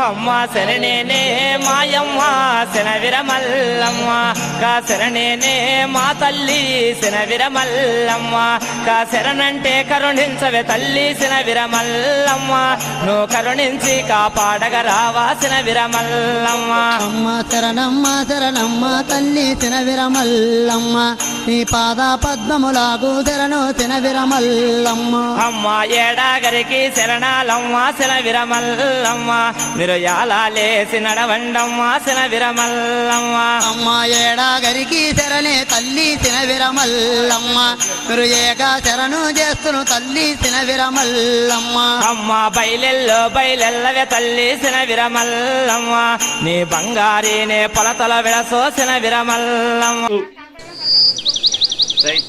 అమ్మ శరణేనే మాయమ్మ శనవిర మల్లమ్మ కా శరణేనే మా తల్లి శనవిర మల్లమ్మ కా శరణంటే కరుణించవే తల్లి శనవిర మల్లమ్మ నువ్వు కరుణించి కాపాడగ రావా శనవిర మల్లమ్మ అమ్మ శరణమ్మ శరణమ్మ తల్లి తినవిరమల్లమ్మ నీ పాద పద్మములాగు శరణు తినవిరమల్లమ్మ అమ్మ ఏడాగరికి శరణాలమ్మ శనవిర మీరు యాలాలేసి నడవండమ్మ శనవిర మల్లమ్మ అమ్మ ఏడాగరికి శరణే తల్లి తినవిరమల్లమ్మ మీరు ఏక శరణు చేస్తును తల్లి తినవిరమల్లమ్మ అమ్మ బయలెల్లో బయలెల్లవే తల్లి సిన విరమల్లమ్మ నీ బంగారీనే పొలతల విడసోసిన విరమల్లమ్మ రైట్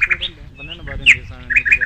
చూడండి. చూడండి బాగా నీట్గా